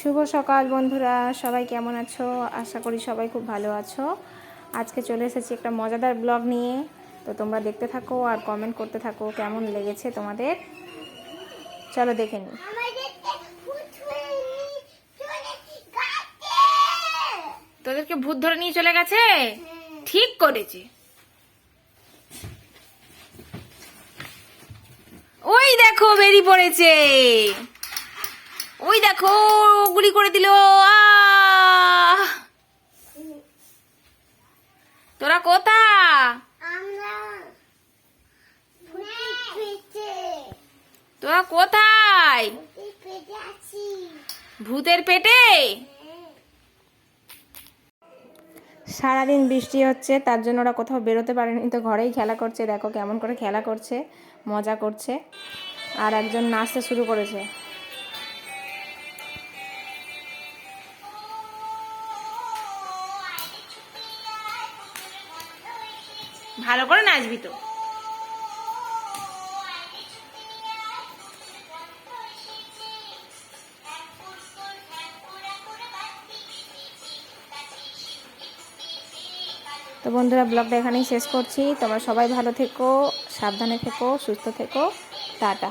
শুভ সকাল বন্ধুরা সবাই কেমন আছো? আশা করি সবাই খুব ভালো আছো। আজকে চলে এসেছি একটা মজাদার ব্লগ নিয়ে। তো তোমরা দেখতে থাকো আর কমেন্ট করতে থাকো কেমন লেগেছে তোমাদের। চলো দেখে নিই। তোদেরকে ভূত ধরে নিয়ে চলে গেছে? ঠিক করেছে। ওই দেখো বেরিয়ে পড়েছে। ওই দেখো গুলি করে দিল! তোরা কোথা তোরা কোথায়? ভূতের পেটে? সারাদিন বৃষ্টি হচ্ছে তার জন্য ওরা কোথাও বেরোতে পারেনি তো ঘরেই খেলা করছে। দেখো কেমন করে খেলা করছে মজা করছে। আর একজন নাচতে শুরু করেছে। ভালো করে নাচবি তো। তো বন্ধুরা, ব্লগটা এখানেই শেষ করছি। তোমরা সবাই ভালো থেকো, সাবধানে থেকো, সুস্থ থেকো। টাটা।